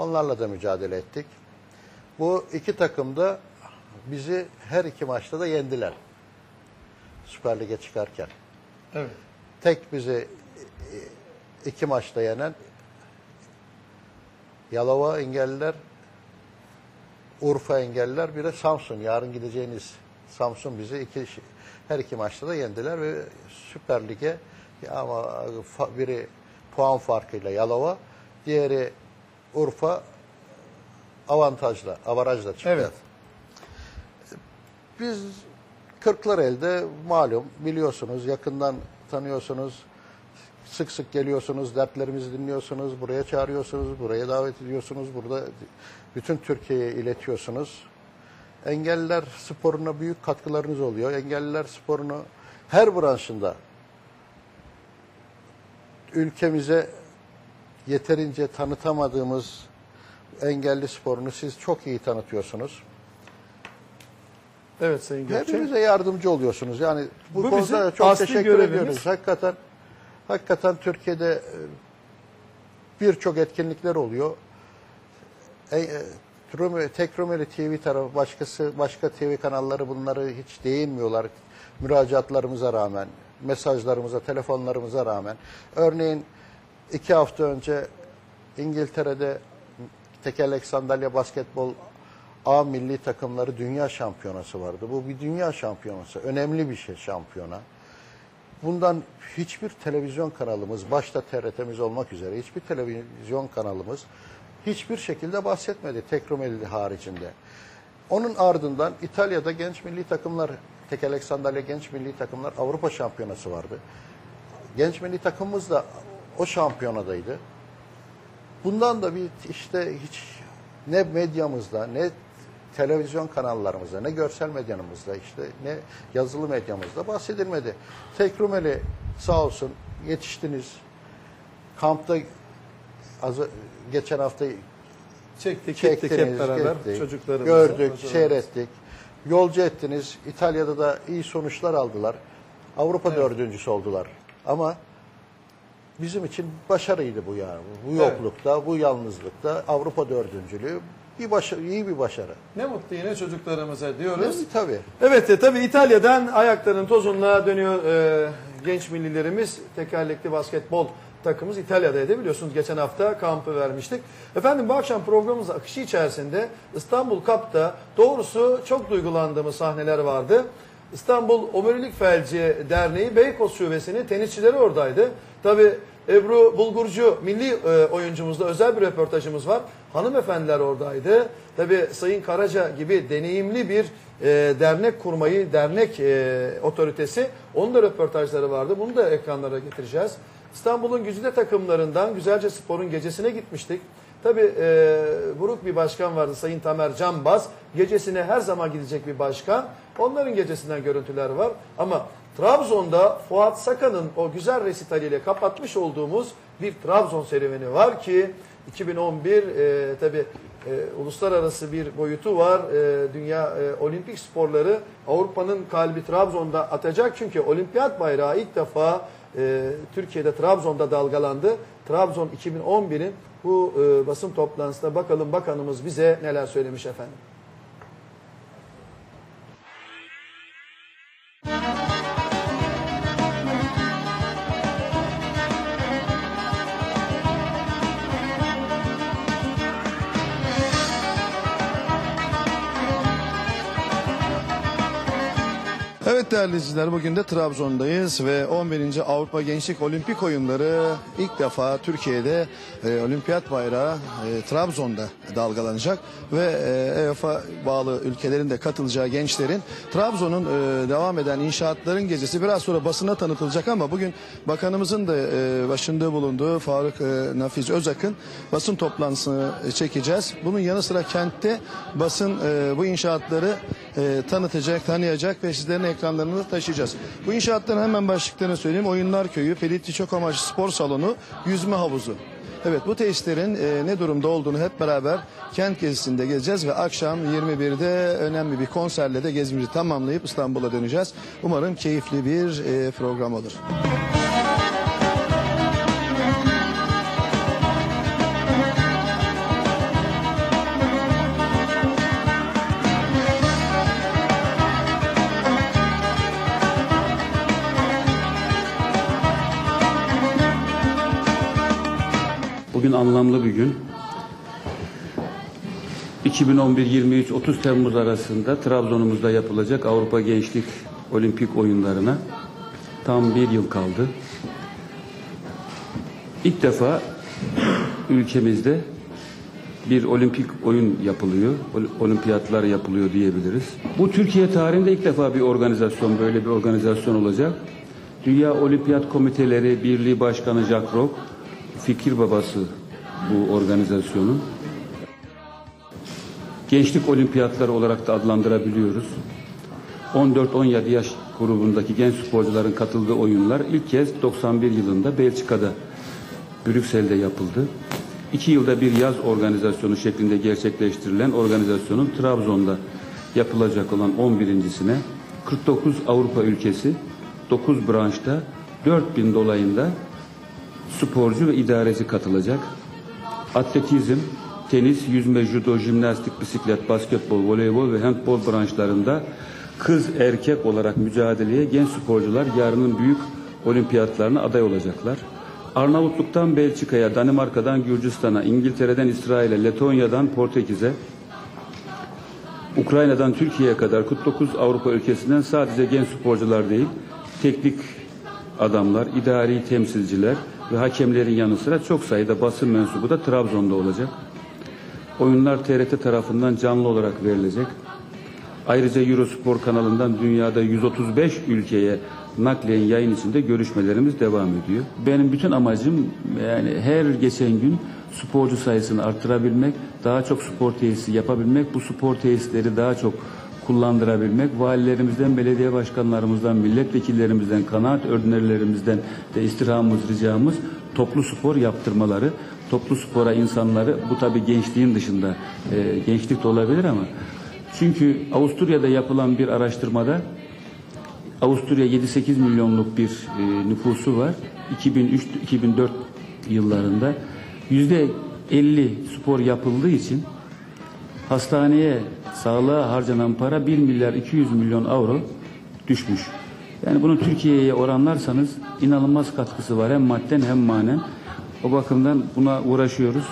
Onlarla da mücadele ettik. Bu iki takım da bizi her iki maçta da yendiler. Süper Lig'e çıkarken. Evet. Tek bizi e, iki maçta yenen Yalova engelliler, Urfa engelliler, bir de Samsun. Yarın gideceğiniz Samsun bizi iki her iki maçta da yendiler ve Süper Lig'e ama biri puan farkıyla Yalova, diğeri Urfa avantajla, avarajla çıktı. Evet. Biz Kırklareli'de malum biliyorsunuz, yakından tanıyorsunuz. Sık sık geliyorsunuz, dertlerimizi dinliyorsunuz, buraya çağırıyorsunuz, buraya davet ediyorsunuz, burada bütün Türkiye'ye iletiyorsunuz. Engelliler sporuna büyük katkılarınız oluyor. Engelliler sporunu her branşında ülkemize yeterince tanıtamadığımız engelli sporunu siz çok iyi tanıtıyorsunuz. Evet Sayın Gökçe. Hepimize yardımcı oluyorsunuz. Yani bu, Bu konuda çok teşekkür görevimiz. ediyoruz. Hakikaten hakikaten Türkiye'de e, birçok etkinlikler oluyor. E, e, tek Rumeli TV tarafı başkası başka TV kanalları bunları hiç değinmiyorlar. Müracaatlarımıza rağmen, mesajlarımıza, telefonlarımıza rağmen. Örneğin iki hafta önce İngiltere'de tekerlek sandalye basketbol A milli takımları dünya şampiyonası vardı. Bu bir dünya şampiyonası. Önemli bir şey şampiyona. Bundan hiçbir televizyon kanalımız, başta TRT'miz olmak üzere hiçbir televizyon kanalımız hiçbir şekilde bahsetmedi tek Rumeli haricinde. Onun ardından İtalya'da genç milli takımlar, tekerlek sandalye genç milli takımlar Avrupa şampiyonası vardı. Genç milli takımımız da o şampiyonadaydı. Bundan da bir işte hiç ne medyamızda ne televizyon kanallarımızda ne görsel medyamızda işte ne yazılı medyamızda bahsedilmedi. Tek Rumeli sağ olsun yetiştiniz. Kampta az, geçen hafta Çektik, çektiniz, gittik hep beraber gittik, çocuklarımızı. gördük, hocalarımızı. seyrettik. Yolcu ettiniz. İtalya'da da iyi sonuçlar aldılar. Avrupa dördüncüsü oldular. Ama bizim için başarıydı bu yani. Bu Evet. yoklukta, bu yalnızlıkta Avrupa dördüncülüğü bir başarı, iyi bir başarı. Ne mutlu yine çocuklarımıza diyoruz. Tabii. Evet e, tabii İtalya'dan ayaklarının tozunla dönüyor e, genç millilerimiz. Tekerlekli basketbol takımımız İtalya'daydı biliyorsunuz geçen hafta kampı vermiştik. Efendim bu akşam programımız akışı içerisinde İstanbul Cup'ta doğrusu çok duygulandığımız sahneler vardı. İstanbul Omurilik Felci Derneği Beykoz Şubesi'nin tenisçileri oradaydı. Tabii Ebru Bulgurcu milli e, oyuncumuzla özel bir röportajımız var. Hanımefendiler oradaydı. Tabii Sayın Karaca gibi deneyimli bir e, dernek kurmayı, dernek e, otoritesi. Onun da röportajları vardı. Bunu da ekranlara getireceğiz. İstanbul'un güzide takımlarından Güzelce Spor'un gecesine gitmiştik. Tabii e, buruk bir başkan vardı Sayın Tamer Canbaz. Gecesine her zaman gidecek bir başkan. Onların gecesinden görüntüler var. Ama Trabzon'da Fuat Sakan'ın o güzel resitaliyle kapatmış olduğumuz bir Trabzon serüveni var ki 2011 e, tabi e, uluslararası bir boyutu var. E, dünya e, olimpik sporları Avrupa'nın kalbi Trabzon'da atacak. Çünkü olimpiyat bayrağı ilk defa e, Türkiye'de Trabzon'da dalgalandı. Trabzon 2011'in bu e, basın toplantısında bakalım bakanımız bize neler söylemiş efendim. Evet değerli izleyiciler bugün de Trabzon'dayız ve 11. Avrupa Gençlik Olimpik Oyunları ilk defa Türkiye'de e, olimpiyat bayrağı e, Trabzon'da dalgalanacak ve e, EOF'a bağlı ülkelerin de katılacağı gençlerin Trabzon'un e, devam eden inşaatların gecesi biraz sonra basına tanıtılacak ama bugün bakanımızın da e, başında bulunduğu Faruk e, Nafiz Özak'ın basın toplantısını çekeceğiz. Bunun yanı sıra kentte basın e, bu inşaatları e, tanıtacak, tanıyacak ve sizlerin ekranlarına taşıyacağız. Bu inşaatların hemen başlıklarını söyleyeyim. Oyunlar Köyü, Pelitli Çok Amaçlı Spor Salonu, Yüzme Havuzu. Evet bu tesislerin e, ne durumda olduğunu hep beraber kent gezisinde gezeceğiz ve akşam 21'de önemli bir konserle de gezimizi tamamlayıp İstanbul'a döneceğiz. Umarım keyifli bir e, program olur. Anlamlı bir gün. 2011-23-30 Temmuz arasında Trabzon'umuzda yapılacak Avrupa Gençlik Olimpik Oyunlarına tam bir yıl kaldı. İlk defa ülkemizde bir olimpik oyun yapılıyor, ol- olimpiyatlar yapılıyor diyebiliriz. Bu Türkiye tarihinde ilk defa bir organizasyon, böyle bir organizasyon olacak. Dünya Olimpiyat Komiteleri Birliği Başkanı Jacques Rocq, fikir babası bu organizasyonun. Gençlik olimpiyatları olarak da adlandırabiliyoruz. 14-17 yaş grubundaki genç sporcuların katıldığı oyunlar ilk kez 91 yılında Belçika'da, Brüksel'de yapıldı. İki yılda bir yaz organizasyonu şeklinde gerçekleştirilen organizasyonun Trabzon'da yapılacak olan 11.sine 49 Avrupa ülkesi 9 branşta 4000 dolayında sporcu ve idareci katılacak. Atletizm, tenis, yüzme, judo, jimnastik, bisiklet, basketbol, voleybol ve handbol branşlarında kız erkek olarak mücadeleye genç sporcular yarının büyük olimpiyatlarına aday olacaklar. Arnavutluk'tan Belçika'ya, Danimarka'dan Gürcistan'a, İngiltere'den İsrail'e, Letonya'dan Portekiz'e, Ukrayna'dan Türkiye'ye kadar 49 Avrupa ülkesinden sadece genç sporcular değil, teknik adamlar, idari temsilciler ve hakemlerin yanı sıra çok sayıda basın mensubu da Trabzon'da olacak. Oyunlar TRT tarafından canlı olarak verilecek. Ayrıca Eurospor kanalından dünyada 135 ülkeye naklen yayın içinde görüşmelerimiz devam ediyor. Benim bütün amacım yani her geçen gün sporcu sayısını arttırabilmek, daha çok spor tesisi yapabilmek, bu spor tesisleri daha çok kullandırabilmek, valilerimizden, belediye başkanlarımızdan, milletvekillerimizden, kanaat önerilerimizden de istirhamımız, ricamız toplu spor yaptırmaları, toplu spora insanları, bu tabii gençliğin dışında, e, gençlik de olabilir ama çünkü Avusturya'da yapılan bir araştırmada Avusturya 7-8 milyonluk bir e, nüfusu var. 2003-2004 yıllarında yüzde 50 spor yapıldığı için hastaneye, sağlığa harcanan para 1 milyar 200 milyon avro düşmüş. Yani bunu Türkiye'ye oranlarsanız inanılmaz katkısı var hem madden hem manen. O bakımdan buna uğraşıyoruz.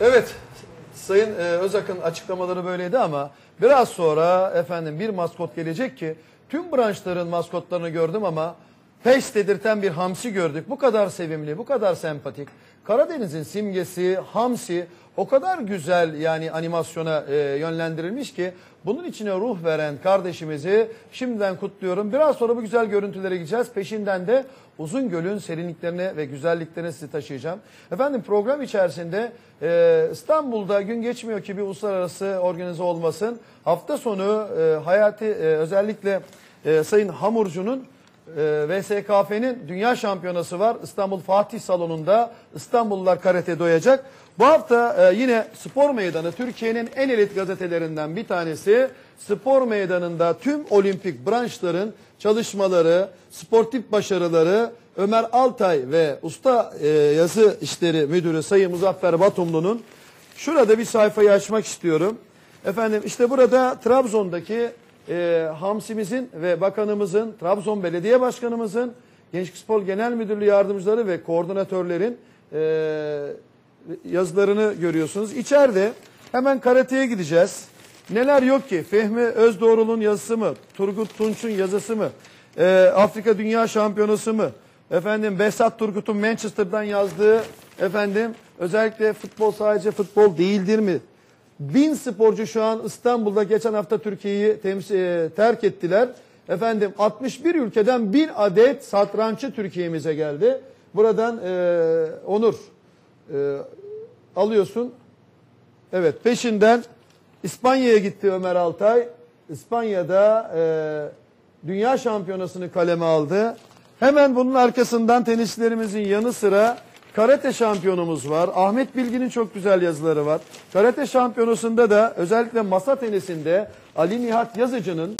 Evet, Sayın e, Özak'ın açıklamaları böyleydi ama biraz sonra efendim bir maskot gelecek ki tüm branşların maskotlarını gördüm ama peş dedirten bir hamsi gördük. Bu kadar sevimli, bu kadar sempatik. Karadeniz'in simgesi hamsi o kadar güzel yani animasyona e, yönlendirilmiş ki bunun içine ruh veren kardeşimizi şimdiden kutluyorum. Biraz sonra bu güzel görüntülere gideceğiz. Peşinden de Uzungöl'ün serinliklerine ve güzelliklerine sizi taşıyacağım. Efendim program içerisinde e, İstanbul'da gün geçmiyor ki bir uluslararası organize olmasın. Hafta sonu e, Hayati e, özellikle e, Sayın Hamurcu'nun e, VSKF'nin dünya şampiyonası var. İstanbul Fatih Salonu'nda İstanbullular karate doyacak. Bu hafta e, yine spor meydanı Türkiye'nin en elit gazetelerinden bir tanesi. Spor meydanında tüm olimpik branşların çalışmaları, sportif başarıları Ömer Altay ve usta e, yazı işleri müdürü Sayın Muzaffer Batumlu'nun şurada bir sayfayı açmak istiyorum. Efendim işte burada Trabzon'daki e, Hamsimizin ve bakanımızın, Trabzon Belediye Başkanımızın, Gençlik Spor Genel Müdürlüğü yardımcıları ve koordinatörlerin e, yazılarını görüyorsunuz. İçeride hemen karateye gideceğiz. Neler yok ki? Fehmi Özdoğrul'un yazısı mı? Turgut Tunç'un yazısı mı? E, Afrika Dünya Şampiyonası mı? Efendim Behzat Turgut'un Manchester'dan yazdığı efendim özellikle futbol sadece futbol değildir mi? Bin sporcu şu an İstanbul'da geçen hafta Türkiye'yi e, terk ettiler. Efendim 61 ülkeden bir adet satranççı Türkiye'mize geldi. Buradan e, Onur e, alıyorsun. Evet peşinden İspanya'ya gitti Ömer Altay. İspanya'da e, dünya şampiyonasını kaleme aldı. Hemen bunun arkasından tenislerimizin yanı sıra karate şampiyonumuz var. Ahmet Bilgin'in çok güzel yazıları var. Karate şampiyonasında da özellikle masa tenisinde Ali Nihat Yazıcı'nın